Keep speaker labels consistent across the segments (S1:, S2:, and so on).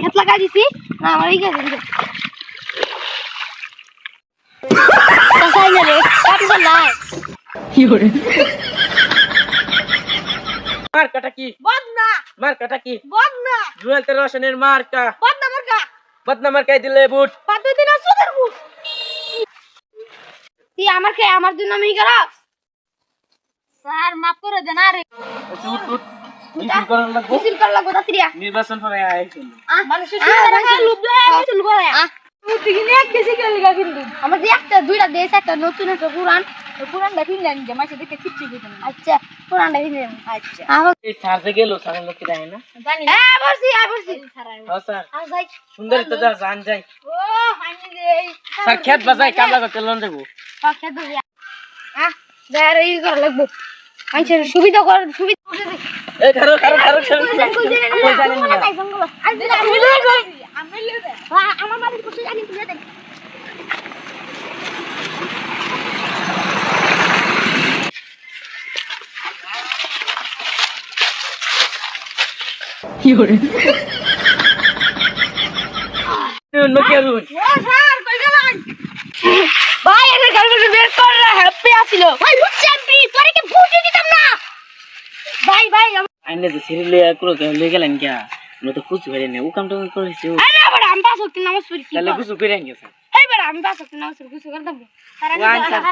S1: ক্ষেত লাগাই দিছি না আমার এই গেছে
S2: মার্কাটা কি?
S1: বদনা।
S2: মার্কাটা কি?
S1: বদনা।
S2: জুয়েল তের রোশনের মার্কা।
S1: বদনা মার্কা।
S2: বদনা মার্কাই দিলে বুট।
S1: পাতুই দিনা সুদের মুখ তুই আমার কে আমার জন্য আমি করাস স্যার মাফ করে দেন আরে।
S2: উঠ উঠ। মিছিল করার লাগবো?
S1: মিছিল
S2: নির্বাচন পরে
S1: মানুষের লুপ দেয় মিছিল করে আমার যে একটা দুইটা দেশ একটা নতুন একটা পুরান। পুরানটা কিনলেন যে মাসে দেখে কিচ্ছু বুঝেন আচ্ছা পুরানটা কিনলেন আচ্ছা। আমার
S2: এই সাজে গেল সারা লোক দেয় না?
S1: জানি হ্যাঁ বলছি হ্যাঁ বলছি
S2: হ্যাঁ স্যার।
S1: আর যাই।
S2: সুন্দর তো যা জান যাই।
S1: ও হানি রে
S2: স্যার খেত বাজাই কামলা করতে লোন দেবো।
S1: পাখা ধরি আহ যার এই করা লাগবো। মানুষের সুবিধা কর সুবিধা করে আমার আমি বের কর রে হ্যাপি আছিল। ভাই ভুট চ্যাম্পি তোরে কি ভুট দিতাম না? ভাই ভাই আমি-
S2: আইনে যে সিরিলে করে কে লই গেলেন কিয়া নো তো কুছ হইরে না ও কাম তো করেছি
S1: আরে না বড় আমি পাঁচ ওয়াক্ত নামাজ পড়ি কি
S2: তাহলে
S1: কর?
S2: কুছ করে গেছে
S1: এই বড় আমি পাঁচ ওয়াক্ত নামাজ পড়ি কিছু করতাম না।
S2: One sir.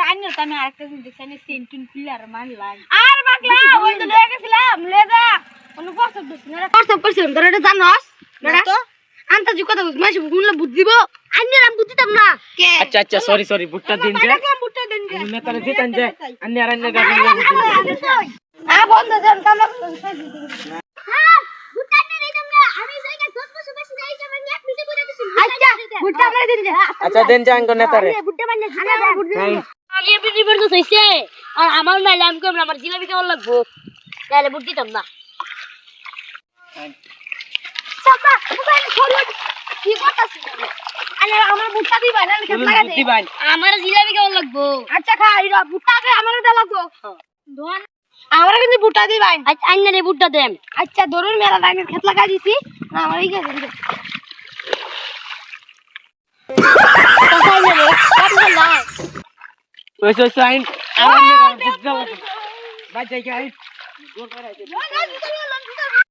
S1: আর বাকলা ওই তো লয়ে গেছিলাম লয়ে যা কোনো কষ্ট দিস না কষ্ট করছিলাম তোরা এটা জানোস বেটা আন্তা জি কথা বুঝ মাসে গুনলে বুদ্ধি দিব আন্নি রাম বুদ্ধিতাম না কে
S2: আচ্ছা আচ্ছা সরি সরি বুটটা দিন যে
S1: বুটটা দেন
S2: উনি তারে দিতেন যে আন্নি আর আন্নি গাড়ি
S1: আ বন্ধ হ্যাঁ বুটটা নে দিতাম না। আমি জায়গা 10 বছর বেশি যাই যাবে নি এক মিনিটে করে দিছি আচ্ছা বুটটা মেরে দিন যে।
S2: আচ্ছা নেতারে।
S1: ঝালা বুটটা
S2: হ্যাঁ।
S3: আর আমার নাইলে আমি কেমন আমার জিলাপি কেমন লাগবো? তাহলে বুট দিতাম না।
S1: চাচা মোবাইল ফোন কি করতাছিস আরে আমার বুটটা দিবা না খেত লাগা দে।
S2: বুদ্ধি বাইন
S3: আমার জিলাপি কেমন লাগবো?
S1: আচ্ছা খা ইরা বুটটা আমার এটা লাগবো। ধোন আমার কিন্তু বুটটা দিবা
S3: আচ্ছা আইনা রে বুটটা দেন
S1: আচ্ছা ধরুন মেলা দানের খেত লাগা দিছি না আমার এই গেছে কোথায় যাবে কাটি বললাই
S2: ওই ওই আইন আর আন্নি বুদ্ধি বাজাই কে আইন
S1: না না